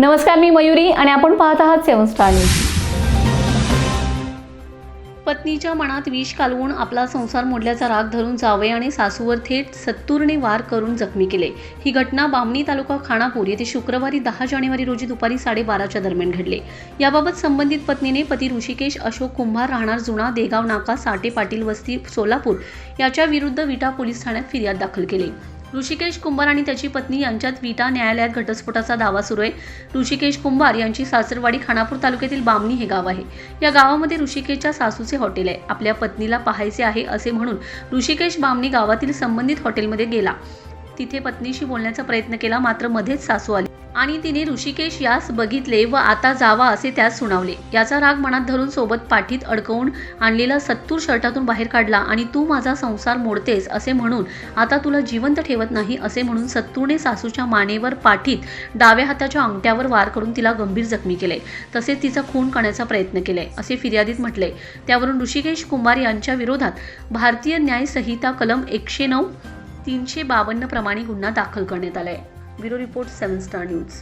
नमस्कार मी मयुरी आणि आपण पाहत आहात सेवन स्टार न्यूज. पत्नीच्या मनात विष कालवून आपला संसार मोडल्याचा राग धरून जावे आणि सासूवर थेट सत्तूरने वार करून जखमी केले. ही घटना बामणी तालुका खानापूर येथे शुक्रवारी दहा जानेवारी रोजी दुपारी साडेबाराच्या दरम्यान घडले. याबाबत संबंधित पत्नीने पती ऋषिकेश अशोक कुंभार राहणार जुना देगाव नाका साठे पाटील वस्ती सोलापूर याच्या विरुद्ध विटा पोलीस ठाण्यात फिर्याद दाखल केली. ऋषिकेश कुंभार आणि त्याची पत्नी यांच्यात विटा न्यायालयात घटस्फोटाचा दावा सुरू आहे. ऋषिकेश कुंभार यांची सासरवाडी खानापूर तालुक्यातील बामणी हे गाव आहे. या गावामध्ये ऋषिकेशच्या सासूचे हॉटेल आहे. आपल्या पत्नीला पाहायचे आहे असे म्हणून ऋषिकेश बामणी गावातील संबंधित हॉटेलमध्ये गेला. तिथे पत्नीशी बोलण्याचा प्रयत्न केला मात्र मध्येच सासू आली. आणि तिने ऋषिकेश यास बघितले व आता जावा असे त्यास सुनावले. याचा राग मनात धरून सोबत पाठीत अडकवून आणलेला सत्तूर शर्टातून बाहेर काढला आणि तू माझा संसार मोडतेस असे म्हणून आता तुला जिवंत ठेवत नाही असे म्हणून सत्तूरने सासूच्या मानेवर पाठीत डाव्या हाताच्या अंगठ्यावर वार करून तिला गंभीर जखमी केले. तसेच तिचा खून करण्याचा प्रयत्न केलाय असे फिर्यादीत म्हटले. त्यावरून ऋषिकेश कुमार यांच्या विरोधात भारतीय न्याय संहिता कलम एकशे नऊ तीनशे बावन्न प्रमाणे गुन्हा दाखल करण्यात आलाय. Bureau report seven star news.